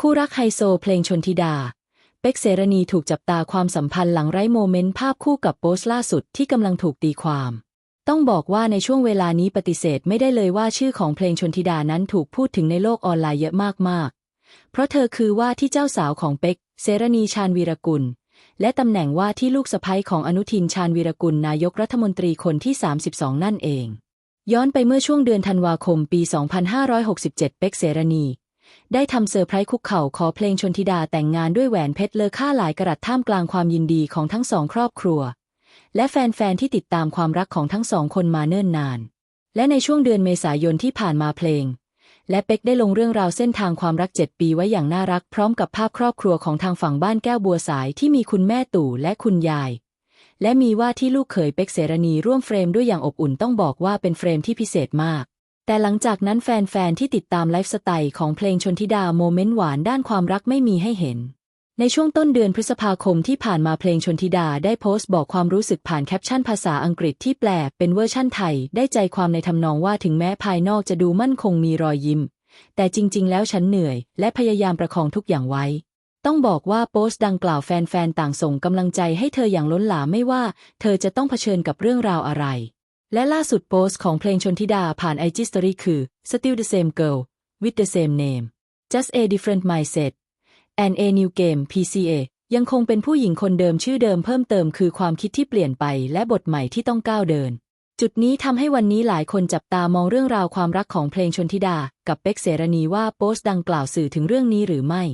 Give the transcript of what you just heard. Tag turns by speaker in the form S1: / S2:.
S1: คู่รักไฮโซเพลงชนธิดา เป็กเสรณีถูกจับตาความสัมพันธ์หลังไร้โมเมนต์ภาพคู่กับโพสต์ล่าสุดที่กำลังถูกตีความ ต้องบอกว่าในช่วงเวลานี้ปฏิเสธไม่ได้เลยว่าชื่อของเพลงชนธิดานั้นถูกพูดถึงในโลกออนไลน์เยอะมากๆ เพราะเธอคือว่าที่เจ้าสาวของเป็กเสรณีชาญวีรกุล และตำแหน่งว่าที่ลูกสะใภ้ของอนุทินชาญวีรกุลนายกรัฐมนตรีคนที่ 32 นั่นเอง ย้อนไปเมื่อช่วงเดือนธันวาคมปี 2567 เป็กเสรณี ได้ทำเซอร์ไพรส์คุกเข่าขอเพลงชนธิดาแต่งงานด้วยแหวนเพชรเลอค่าหลายกระดัษท่ามกลางความยินดีของทั้งสองครอบครัว และแฟนๆที่ติดตามความรักของทั้งสองคนมาเนิ่นนาน และในช่วงเดือนเมษายนที่ผ่านมาเพลง และเป็กได้ลงเรื่องราวเส้นทางความรักเจ็ดปีไว้อย่างน่ารักพร้อมกับภาพครอบครัวของทางฝั่งบ้านแก้วบัวสายที่มีคุณแม่ตู่และคุณยายและมีว่าที่ลูกเขยเป็กเสรณีร่วมเฟรมด้วยอย่างอบอุ่นต้องบอกว่าเป็นเฟรมที่พิเศษมาก แต่หลังจากนั้นแฟนๆ ที่ติดตามไลฟ์สไตล์ของเพลงชนธิดาโมเมนต์หวานด้านความรักไม่มีให้เห็น ในช่วงต้นเดือนพฤษภาคมที่ผ่านมาเพลงชนธิดาได้โพสต์บอกความรู้สึกผ่านแคปชั่นภาษาอังกฤษที่แปลเป็นเวอร์ชั่นไทย ได้ใจความในทำนองว่าถึงแม้ภายนอกจะดูมั่นคงมีรอยยิ้ม แต่จริง ๆ แล้วฉันเหนื่อย และพยายามประคองทุกอย่างไว้ ต้องบอกว่าโพสต์ดังกล่าวแฟนๆ ต่างส่งกำลังใจให้เธออย่างล้นหลามไม่ว่า เธอจะต้องเผชิญกับเรื่องราวอะไร และล่าสุดโพสต์ของเพลงชนธิดาผ่าน IG Story คือ Still the same girl with the same name just a different mindset and a new game PCA ยังคงเป็นผู้หญิงคนเดิมชื่อเดิมเพิ่มเติมคือความคิดที่เปลี่ยนไปและบทใหม่ที่ต้องก้าวเดิน จุดนี้ทำให้วันนี้หลายคนจับตามองเรื่องราวความรักของเพลงชนธิดา กับเป็กเสรณีว่าโพสต์ดังกล่าวสื่อถึงเรื่องนี้หรือไม่